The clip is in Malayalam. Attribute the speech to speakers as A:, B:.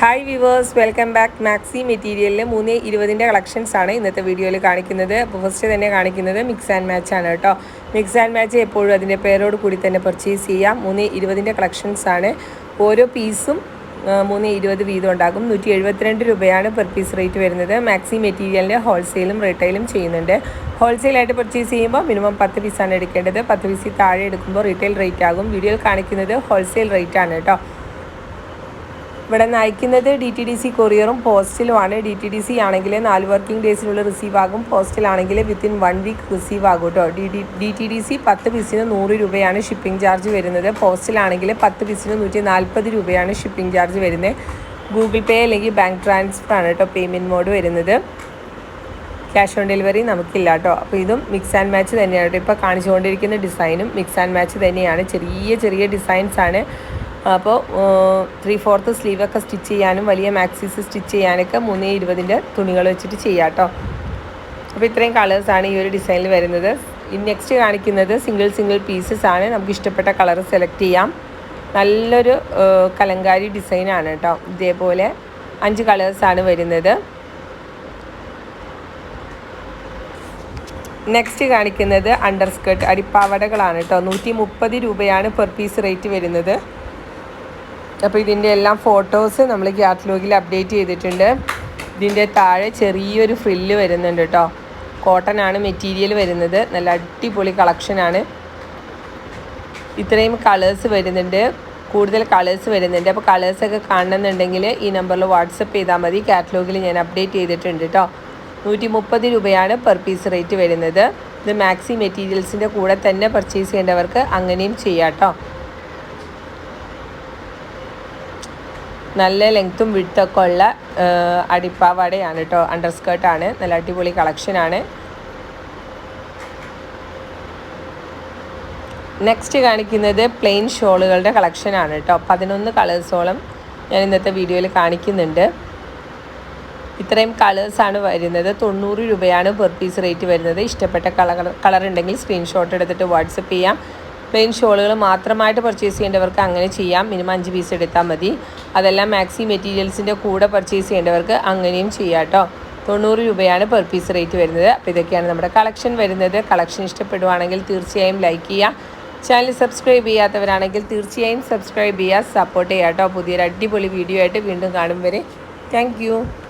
A: Hi viewers welcome back maxi മെറ്റീരിയലിൽ മൂന്ന് ഇരുപതിന്റെ കളക്ഷൻസ് ആണ് ഇന്നത്തെ വീഡിയോയിൽ കാണിക്കുന്നത്. ഫസ്റ്റ് തന്നെ കാണിക്കുന്നത് മിക്സ് ആൻഡ് മാച്ച് ആണ് കേട്ടോ മിക്സ് ആൻഡ് മാച്ച് എപ്പോഴും അതിന്റെ പേരോട് കൂടി തന്നെ പർച്ചേസ് ചെയ്യാം. മൂന്ന് ഇരുപതിന്റെ കളക്ഷൻസ് ആണ്. ഓരോ പീസും മൂന്ന് ഇരുപത് വീതം ഉണ്ടാകും. നൂറ്റി എഴുപത്തിരണ്ട് രൂപയാണ് പെർ പീസ് റേറ്റ് വരുന്നത്. മാക്സി മെറ്റീരിയലിന്റെ ഹോൾസെയിലും റീറ്റെയിലും ചെയ്യുന്നുണ്ട്. ഹോൾസെയിലായിട്ട് പർച്ചേസ് ചെയ്യുമ്പോൾ മിനിമം പത്ത് പീസാണ് എടുക്കേണ്ടത്. പത്ത് പീസിൽ താഴെ എടുക്കുമ്പോൾ റീറ്റെയിൽ റേറ്റ് ആകും. വീഡിയോയിൽ കാണിക്കുന്നത് ഹോൾസെയിൽ റേറ്റ് ആണ് കേട്ടോ ഇവിടെ നയിക്കുന്നത് ഡി ടി ഡി സി കൊറിയറും പോസ്റ്റിലുമാണ് ഡി ടി ഡി സി ആണെങ്കിൽ നാല് വർക്കിംഗ് ഡേയ്സിനുള്ളിൽ റിസീവ് ആകും. പോസ്റ്റിലാണെങ്കിൽ വിത്തിൻ വൺ വീക്ക് റിസീവ് ആകും കേട്ടോ. D D D T D C പത്ത് പീസിന് നൂറ് രൂപയാണ് ഷിപ്പിംഗ് ചാർജ് വരുന്നത്. പോസ്റ്റിലാണെങ്കിൽ പത്ത് പീസിന് നൂറ്റി നാൽപ്പത് രൂപയാണ് ഷിപ്പിംഗ് ചാർജ് വരുന്നത്. ഗൂഗിൾ പേ അല്ലെങ്കിൽ ബാങ്ക് ട്രാൻസ്ഫർ ആണ് കേട്ടോ പേയ്മെന്റ് മോഡ് വരുന്നത്. ക്യാഷ് ഓൺ ഡെലിവറി നമുക്കില്ല കേട്ടോ. അപ്പോൾ ഇതും മിക്സ് ആൻഡ് മാച്ച് തന്നെയാണ് കേട്ടോ. ഇപ്പോൾ കാണിച്ചുകൊണ്ടിരിക്കുന്ന ഡിസൈനും മിക്സ് ആൻഡ് മാച്ച് തന്നെയാണ്. ചെറിയ ചെറിയ ഡിസൈൻസ് ആണ്. അപ്പോൾ ത്രീ ഫോർത്ത് സ്ലീവൊക്കെ സ്റ്റിച്ച് ചെയ്യാനും വലിയ മാക്സീസ് സ്റ്റിച്ച് ചെയ്യാനൊക്കെ മൂന്ന് ഇരുപതിന്റെ തുണികൾ വെച്ചിട്ട് ചെയ്യാം കേട്ടോ അപ്പോൾ ഇത്രയും കളേഴ്സാണ് ഈ ഒരു ഡിസൈനിൽ വരുന്നത്. ഇനി നെക്സ്റ്റ് കാണിക്കുന്നത് സിംഗിൾ സിംഗിൾ പീസസ് ആണ്. നമുക്ക് ഇഷ്ടപ്പെട്ട കളർ സെലക്ട് ചെയ്യാം. നല്ലൊരു കലങ്കാരി ഡിസൈനാണ് കേട്ടോ ഇതേപോലെ അഞ്ച് കളേഴ്സാണ് വരുന്നത്. നെക്സ്റ്റ് കാണിക്കുന്നത് അണ്ടർ സ്കേർട്ട് അടിപ്പാവടകളാണ് കേട്ടോ നൂറ്റി മുപ്പത് രൂപയാണ് പെർ പീസ് റേറ്റ് വരുന്നത്. അപ്പോൾ ഇതിന്റെ എല്ലാം ഫോട്ടോസ് നമ്മൾ കാറ്റലോഗിൽ അപ്ഡേറ്റ് ചെയ്തിട്ടുണ്ട്. ഇതിന്റെ താഴെ ചെറിയൊരു ഫ്രില്ല് വരുന്നുണ്ട് കേട്ടോ കോട്ടൺ ആണ് മെറ്റീരിയൽ വരുന്നത്. നല്ല അടിപൊളി കളക്ഷനാണ് ഇത്രയും കളേഴ്സ് വരുന്നുണ്ട്. കൂടുതൽ കളേഴ്സ് വരുന്നുണ്ട്. അപ്പോൾ കളേഴ്സൊക്കെ കാണണമെന്നുണ്ടെങ്കിൽ ഈ നമ്പറിൽ വാട്സപ്പ് ചെയ്താൽ മതി. കാറ്റലോഗിൽ ഞാൻ അപ്ഡേറ്റ് ചെയ്തിട്ടുണ്ട് കേട്ടോ നൂറ്റി മുപ്പത് രൂപയാണ് പെർ പീസ് റേറ്റ് വരുന്നത്. ഇത് മാക്സി മെറ്റീരിയൽസിന്റെ കൂടെ തന്നെ പർച്ചേസ് ചെയ്യേണ്ടവർക്ക് അങ്ങനെയും ചെയ്യാം കേട്ടോ നല്ല ലെങ്ത്തും വിട്ടൊക്കെ ഉള്ള അടിപ്പാവാടയാണ് കേട്ടോ അണ്ടർ സ്കേർട്ടാണ് നല്ല അടിപൊളി കളക്ഷനാണ് നെക്സ്റ്റ് കാണിക്കുന്നത് പ്ലെയിൻ ഷോളുകളുടെ കളക്ഷനാണ് കേട്ടോ പതിനൊന്ന് കളേഴ്സോളം ഞാൻ ഇന്നത്തെ വീഡിയോയിൽ കാണിക്കുന്നുണ്ട്. ഇത്രയും കളേഴ്സാണ് വരുന്നത്. തൊണ്ണൂറ് രൂപയാണ് പെർ പീസ് റേറ്റ് വരുന്നത്. ഇഷ്ടപ്പെട്ട കളർ കളർ ഉണ്ടെങ്കിൽ സ്ക്രീൻഷോട്ട് എടുത്തിട്ട് വാട്സപ്പ് ചെയ്യാം. പ്ലെയിൻ ഷോളുകൾ മാത്രമായിട്ട് പർച്ചേസ് ചെയ്യേണ്ടവർക്ക് അങ്ങനെ ചെയ്യാം. മിനിമം അഞ്ച് പീസ് എടുത്താൽ മതി. അതെല്ലാം മാക്സി മെറ്റീരിയൽസിന്റെ കൂടെ പർച്ചേസ് ചെയ്യേണ്ടവർക്ക് അങ്ങനെയും ചെയ്യാം കേട്ടോ തൊണ്ണൂറ് രൂപയാണ് പെർ പീസ് റേറ്റ് വരുന്നത്. അപ്പോൾ ഇതൊക്കെയാണ് നമ്മുടെ കളക്ഷൻ വരുന്നത്. കളക്ഷൻ ഇഷ്ടപ്പെടുവാണെങ്കിൽ തീർച്ചയായും ലൈക്ക് ചെയ്യുക ചാനൽ സബ്സ്ക്രൈബ് ചെയ്യാത്തവരാണെങ്കിൽ തീർച്ചയായും സബ്സ്ക്രൈബ് ചെയ്യുക സപ്പോർട്ട് ചെയ്യാം കേട്ടോ പുതിയൊരു അടിപൊളി വീഡിയോ ആയിട്ട് വീണ്ടും കാണും വരെ. താങ്ക്